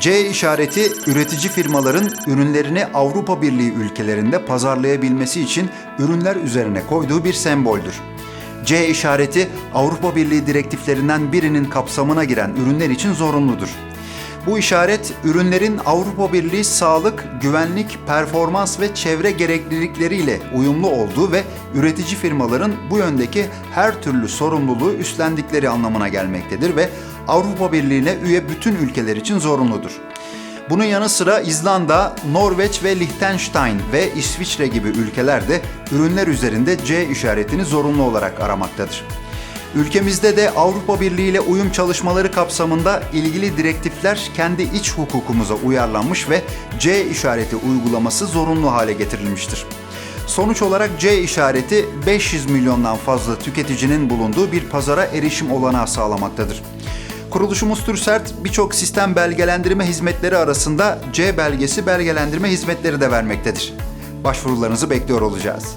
C işareti üretici firmaların ürünlerini Avrupa Birliği ülkelerinde pazarlayabilmesi için ürünler üzerine koyduğu bir semboldür. C işareti Avrupa Birliği direktiflerinden birinin kapsamına giren ürünler için zorunludur. Bu işaret ürünlerin Avrupa Birliği sağlık, güvenlik, performans ve çevre gereklilikleriyle uyumlu olduğu ve üretici firmaların bu yöndeki her türlü sorumluluğu üstlendikleri anlamına gelmektedir ve Avrupa Birliği'ne üye bütün ülkeler için zorunludur. Bunun yanı sıra İzlanda, Norveç ve Liechtenstein ve İsviçre gibi ülkeler de ürünler üzerinde C işaretini zorunlu olarak aramaktadır. Ülkemizde de Avrupa Birliği ile uyum çalışmaları kapsamında ilgili direktifler kendi iç hukukumuza uyarlanmış ve C işareti uygulaması zorunlu hale getirilmiştir. Sonuç olarak C işareti 500 milyondan fazla tüketicinin bulunduğu bir pazara erişim olanağı sağlamaktadır. Kuruluşumuz TÜRSERT birçok sistem belgelendirme hizmetleri arasında C belgesi belgelendirme hizmetleri de vermektedir. Başvurularınızı bekliyor olacağız.